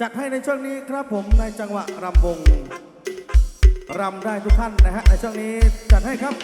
จัดให้ในช่วงนี้ครับผมในจังหวะรำวงรำได้ทุกท่านนะฮะในช่วงนี้จัดให้ครับ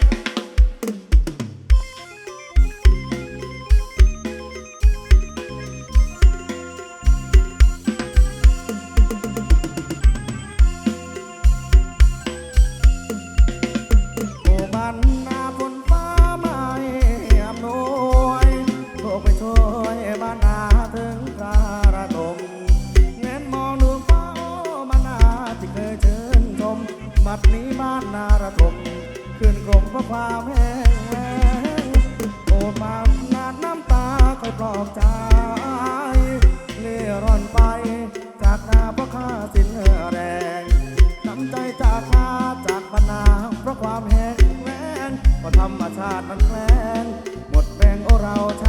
บัดนี้บ้านนาระทมขึ้นกลมเพราะความแห้งแล้งโอ้มานาดน้ำตาคอยปลอบใจเล่ร่อนไป จากนาเพราะข้าสิ้นแรงน้ำใจจากข้าจากบรรณาเพราะความแห้งแล้งก็ธรรมชาติมันแกล้งหมดแรงโอเราชา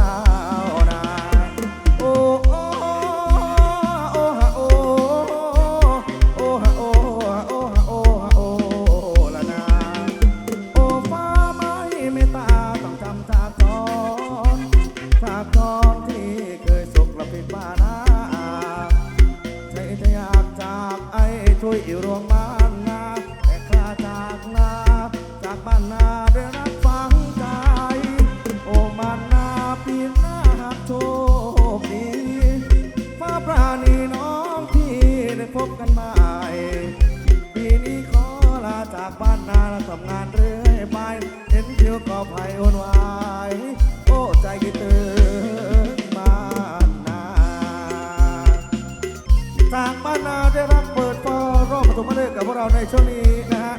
เราในช่วงนี้นะฮะ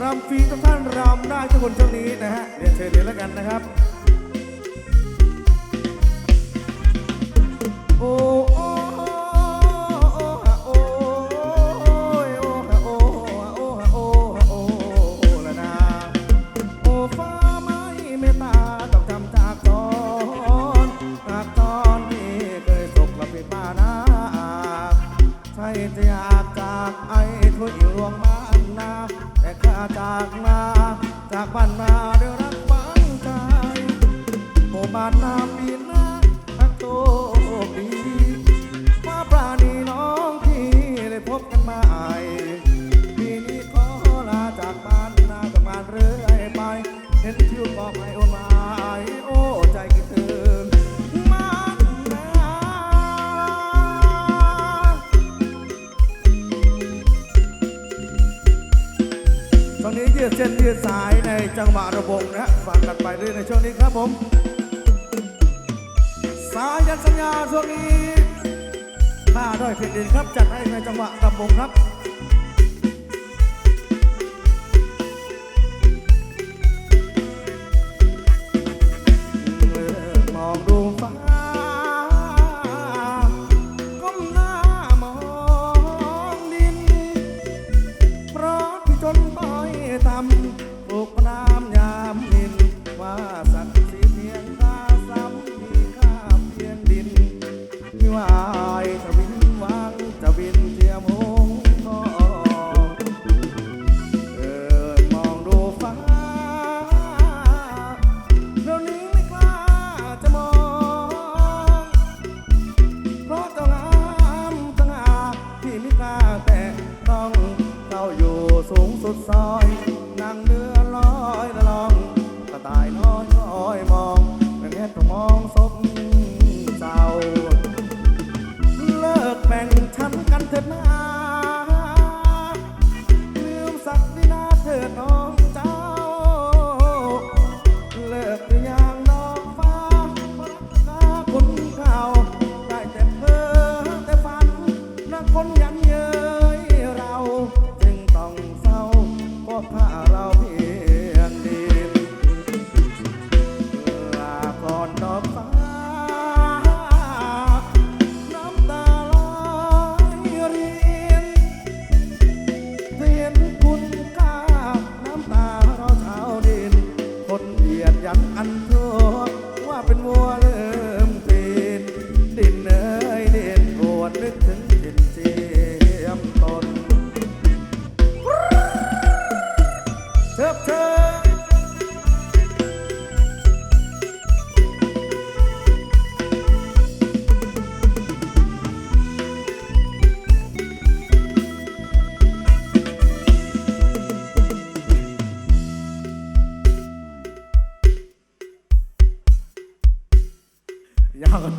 รำฟรีทุกท่านรำได้ทุกคนช่วงนี้นะฮะเรียนเชิญเลยแล้วกันนะครับ ใช่จยากจากไอ้ถ้วยลวงบ้านนา แต่ข้าจากนาจากบ้านนาด้วยรักบางใจโอ้บ้านนา ยืดเส้นยืดสายในจังหวะระบบนะฮะฝากกันไปเรื่อยในช่วงนี้ครับผม สายันสัญญาช่วงนี้ข้าด้อยเพียงดินครับจัดให้ในจังหวะระบบครับ ต้ต่ำ คอยมองเป็นเห็ดมองศพ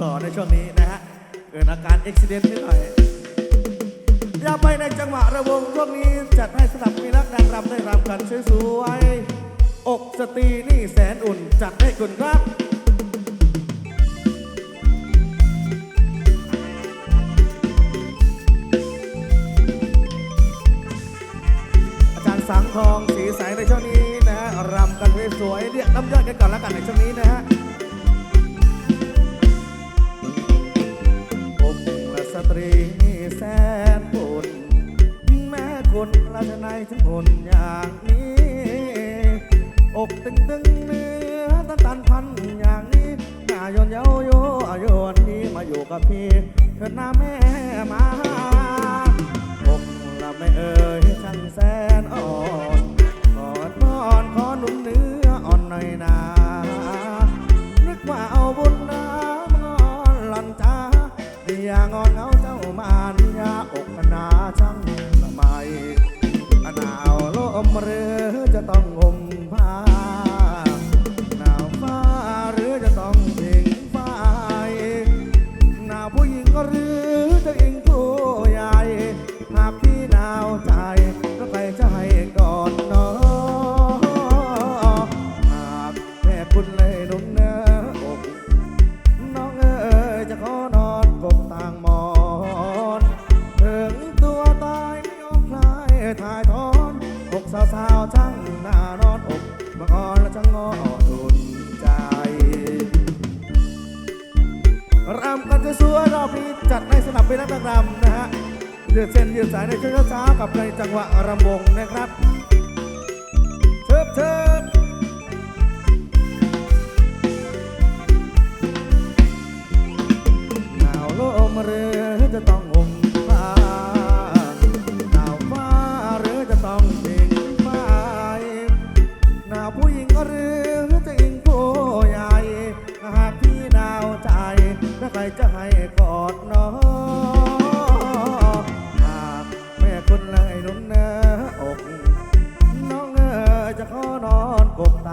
ต่อในช่วงนี้นะฮะ เกิดอาการอุบิเหตุนิดหน่อยอย่าไปในจังหวะระวงช่วงนี้จัดให้สนับมีรักนางรำได้รำกันสวยๆอกสตรีนี่แสนอุ่นจัดให้คุณครับอาจารย์สังทองสีใสในช่วงนี้นะฮะรำกันสวยๆเรียกน้ำย่อยกันก่อนแล้วกันในช่วงนี้นะฮะ สตรีแสนปุ่นแม่คุณราชนายถึงหุ่นอย่างนี้ อกตึงตึงเนื้อตันตันพันอย่างนี้หน้ายนเย้าโยอายุวันนี้มาอยู่กับพี่เถิดหน้าแม่มาอกละไม่เอ่ยช่างแสนอ่อน สาวๆช่างหน้านอนอกบังอ่อนและช่างงออุ่นใจรำกันสวยรอบนี้จัดในสนามเป็นนักรำนะฮะยืดเส้นยืดสายในช่วงเช้ากับในจังหวะรำวงนะครับเชิบเชิบหนาวลมหรือจะต้อง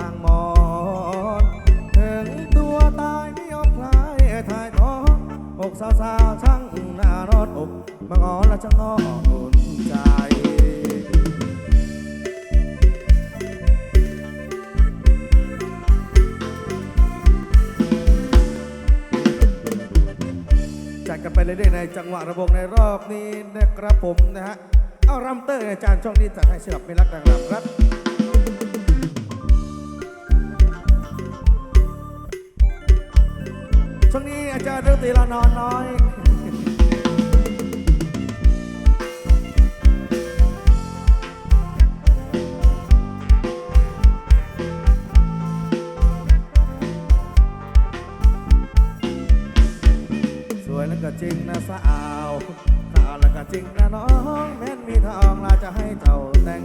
างมอนถึงตัวตายไม่ยอมคลายถ่ายท้องอกสาวๆช่างหน้านอนอกมางอนและช่างงออุ่นใจจัดกันไปเรื่อยๆในจังหวะระวงในรอบนี้นะครับผมนะฮะ เอารัมเตอร์อาจารย์ช่องนี้จัดให้สลับไม่รักนางรำครับ อาจารย์เรื่องตีละนอนน้อยสวยแล้วก็จริงนะสาวข่าแล้วก็จริงนะน้องแม้นมีทองลาจะให้เจ้าแต่ง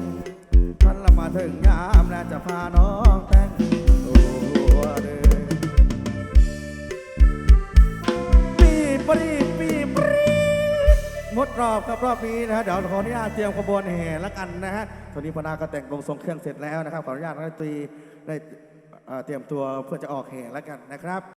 พันละมาถึงยามแล้วจะพาน้องแต่งตัวเด้อ อบครับรอบนี้นะฮะเดี๋ยวขออนุญาตเตรียมขบวนแห่แล้วกันนะฮะตอนนี้พนาก็แต่งลงทรงเครื่องเสร็จแล้วนะครับขออนุญาตนักดนตรีได้เอ่อเตรียมตัวเพื่อจะออกแห่แล้วกันนะครับ